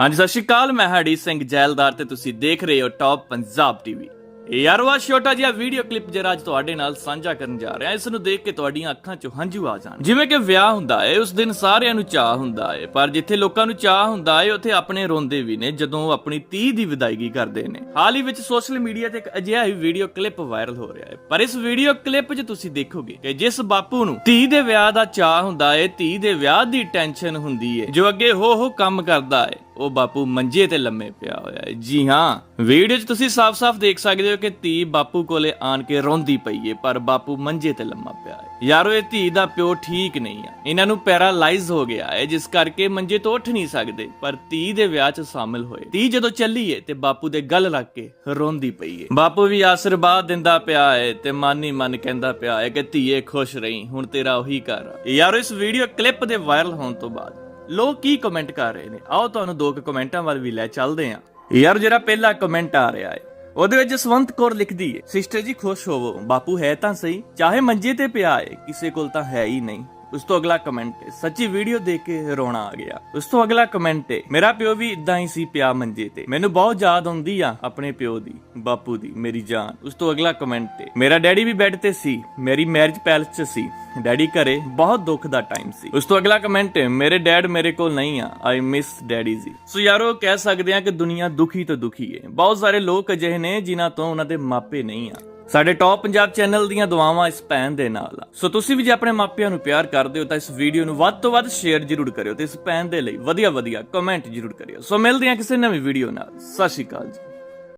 ਹਾਂਜੀ, ਸਤਿ ਸ਼੍ਰੀ ਅਕਾਲ। ਮੈਂ ਹੜੀ ਸਿੰਘ ਜੈਲਦਾਰ ਤੇ ਤੁਸੀਂ ਦੇਖ ਰਹੇ ਹੋ ਟੌਪ ਪੰਜਾਬ ਟੀਵੀ ਯਾਰ ਵਾ ਛੋਟਾ ਜਿਹਾ ਵੀਡੀਓ ਕਲਿੱਪ ਜਿਹੜਾ ਅੱਜ ਤੁਹਾਡੇ ਨਾਲ ਸਾਂਝਾ ਕਰਨ ਜਾ ਰਿਹਾ। ਇਸ ਨੂੰ ਦੇਖ ਕੇ ਤੁਹਾਡੀਆਂ ਅੱਖਾਂ 'ਚੋਂ ਹੰਝੂ ਆ ਜਾਣ। ਜਿਵੇਂ ਕਿ ਵਿਆਹ ਹੁੰਦਾ ਏ ਉਸ ਦਿਨ ਸਾਰਿਆਂ ਨੂੰ ਚਾਹ ਹੁੰਦਾ ਏ ਪਰ ਜਿੱਥੇ ਲੋਕਾਂ ਨੂੰ ਚਾਹ ਹੁੰਦਾ ਏ ਉੱਥੇ ਆਪਣੇ ਰੋਂਦੇ ਵੀ ਨੇ, ਜਦੋਂ ਉਹ ਆਪਣੀ 30 ਦੀ ਵਿਦਾਇਗੀ ਕਰਦੇ ਨੇ। ਹਾਲ ਹੀ ਵਿੱਚ ਸੋਸ਼ਲ ਮੀਡੀਆ ਤੇ ਇੱਕ ਅਜਿਹਾ ਹੀ ਵੀਡੀਓ ਕਲਿੱਪ ਵਾਇਰਲ ਹੋ ਰਿਹਾ ਹੈ। ਪਰ ਇਸ ਵੀਡੀਓ ਕਲਿੱਪ 'ਚ ਤੁਸੀਂ ਦੇਖੋਗੇ ਕਿ ਜਿਸ ਬਾਪੂ ਨੂੰ 30 ਦੇ ਵਿਆਹ ਦਾ ਚਾਹ ਹੁੰਦਾ ਏ 30 ਦੇ ਵਿਆਹ ਦੀ ਟੈਨਸ਼ਨ ਹੁੰਦੀ ਏ ਜੋ ਅੱਗੇ ਹੋ ਹੋ ਕੰਮ ਕਰਦਾ ਏ ਉਹ ਬਾਪੂ ਮੰਜੇ ਤੇ ਲੰਮੇ ਪਿਆ ਹੋਇਆ ਹੈ। ਜੀ ਹਾਂ ਵੀਡੀਓ 'ਚ ਤੁਸੀਂ ਸਾਫ਼-ਸਾਫ਼ ਦੇਖ ਸਕਦੇ ਹੋ ਕਿ ਧੀ ਬਾਪੂ ਕੋਲੇ ਆਣ ਕੇ ਰੋਂਦੀ ਪਈ ਏ, ਪਰ ਬਾਪੂ ਮੰਜੇ ਤੇ ਲੰਮਾ ਪਿਆ ਹੈ। ਯਾਰੋ, ਇਹ ਧੀ ਦਾ ਪਿਓ ਠੀਕ ਨਹੀਂ ਆ। ਇਹਨਾਂ ਨੂੰ ਪੈਰਾਲਾਈਜ਼ ਹੋ ਗਿਆ ਹੈ, ਜਿਸ ਕਰਕੇ ਮੰਜੇ ਤੋਂ ਉੱਠ ਨਹੀਂ ਸਕਦੇ, ਪਰ ਧੀ ਦੇ ਵਿਆਹ 'ਚ ਸ਼ਾਮਿਲ ਹੋਏ। ਧੀ ਜਦੋਂ ਚੱਲੀ ਏ ਤੇ ਬਾਪੂ ਦੇ ਗੱਲ ਲੱਗ ਕੇ ਰੋਂਦੀ ਪਈ ਏ। ਬਾਪੂ ਵੀ ਆਸ਼ੀਰਵਾਦ ਦਿੰਦਾ ਪਿਆ ਏ ਤੇ ਮਨ ਹੀ ਮਨ ਕਹਿੰਦਾ ਪਿਆ ਏ ਕਿ ਧੀਏ ਖੁਸ਼ ਰਹੀ, ਹੁਣ ਤੇਰਾ ਉਹੀ ਘਰ ਆ। ਯਾਰੋ, ਇਸ ਵੀਡੀਓ ਕਲਿੱਪ ਦੇ ਵਾਇਰਲ ਹੋਣ ਤੋਂ ਬਾਅਦ ਲੋਕ ਕੀ ਕਮੈਂਟ ਕਰ ਰਹੇ ਨੇ? ਆਓ ਤੁਹਾਨੂੰ ਦੋ ਕੁ ਕਮੈਂਟਾਂ ਵੱਲ ਵੀ ਲੈ ਚੱਲਦੇ ਹਾਂ। ਯਾਰ, ਜਿਹੜਾ ਪਹਿਲਾ ਕਮੈਂਟ ਆ ਰਿਹਾ ਹੈ, ਉਹਦੇ ਵਿੱਚ ਜਸਵੰਤ ਕੌਰ ਲਿਖਦੀ ਹੈ, ਸਿਸਟਰ ਜੀ, ਖੁਸ਼ ਹੋਵੋ। ਬਾਪੂ ਹੈ ਤਾਂ ਸਹੀ, ਚਾਹੇ ਮੰਜੇ ਤੇ ਪਿਆ ਹੈ ਕਿਸੇ ਕੋਲ ਤਾਂ ਹੈ ਹੀ ਨਹੀਂ। ਉਸ ਤੋਂ ਅਗਲਾ ਕਮੈਂਟ ਹੈ ਸੱਚੀ ਵੀਡੀਓ ਦੇਖ ਕੇ ਰੋਣਾ ਆ ਗਿਆ। ਉਸ ਤੋਂ ਅਗਲਾ ਕਮੈਂਟ ਹੈ ਮੇਰਾ ਪਿਓ ਵੀ ਇਦਾਂ ਹੀ ਸੀ ਪਿਆ ਮੰਜੇ ਤੇ। ਮੈਨੂੰ ਬਹੁਤ ਯਾਦ ਆਉਂਦੀ ਆ ਆਪਣੇ ਪਿਓ ਦੀ, ਬਾਪੂ ਦੀ, ਮੇਰੀ ਜਾਨ। ਉਸ ਤੋਂ ਅਗਲਾ ਕਮੈਂਟ ਹੈ ਮੇਰਾ ਡੈਡੀ ਵੀ ਬੈੱਡ ਤੇ ਸੀ, ਮੇਰੀ ਮੈਰਿਜ ਪੈਲਸ 'ਚ ਸੀ। ਡੈਡੀ ਘਰੇ ਬਹੁਤ ਦੁੱਖ ਦਾ ਟਾਈਮ ਸੀ। ਉਸ ਤੋਂ ਅਗਲਾ ਕਮੈਂਟ ਹੈ ਮੇਰੇ ਡੈਡ ਮੇਰੇ ਕੋਲ ਨਹੀਂ ਆ ਆਈ ਮਿਸ ਡੈਡੀ ਜੀ। ਸੋ ਯਾਰੋ, ਕਹਿ ਸਕਦੇ ਆ ਕਿ ਦੁਨੀਆ ਦੁਖੀ ਤੋਂ ਦੁਖੀ ਹੈ ਬਹੁਤ ਸਾਰੇ ਲੋਕ ਅਜਿਹੇ ਨੇ ਜਿਨ੍ਹਾਂ ਤੋਂ ਉਹਨਾਂ ਦੇ ਮਾਪੇ ਨਹੀਂ ਆ। ਸਾਡੇ ਟੌਪ ਪੰਜਾਬ ਚੈਨਲ ਦੀਆਂ ਦੁਆਵਾਂ ਇਸ ਭੈਣ ਦੇ ਨਾਲ ਆ। ਸੋ ਤੁਸੀਂ ਵੀ ਜੇ ਆਪਣੇ ਮਾਪਿਆਂ ਨੂੰ ਪਿਆਰ ਕਰਦੇ ਹੋ ਤਾਂ ਇਸ ਵੀਡੀਓ ਨੂੰ ਵੱਧ ਤੋਂ ਵੱਧ ਸ਼ੇਅਰ ਜ਼ਰੂਰ ਕਰਿਓ ਤੇ ਇਸ ਭੈਣ ਦੇ ਲਈ ਵਧੀਆ ਵਧੀਆ ਕਮੈਂਟ ਜ਼ਰੂਰ ਕਰਿਓ। ਸੋ ਮਿਲਦੇ ਹਾਂ ਕਿਸੇ ਨਵੀਂ ਵੀਡੀਓ ਨਾਲ। ਸਤਿ ਸ਼੍ਰੀ ਅਕਾਲ ਜੀ।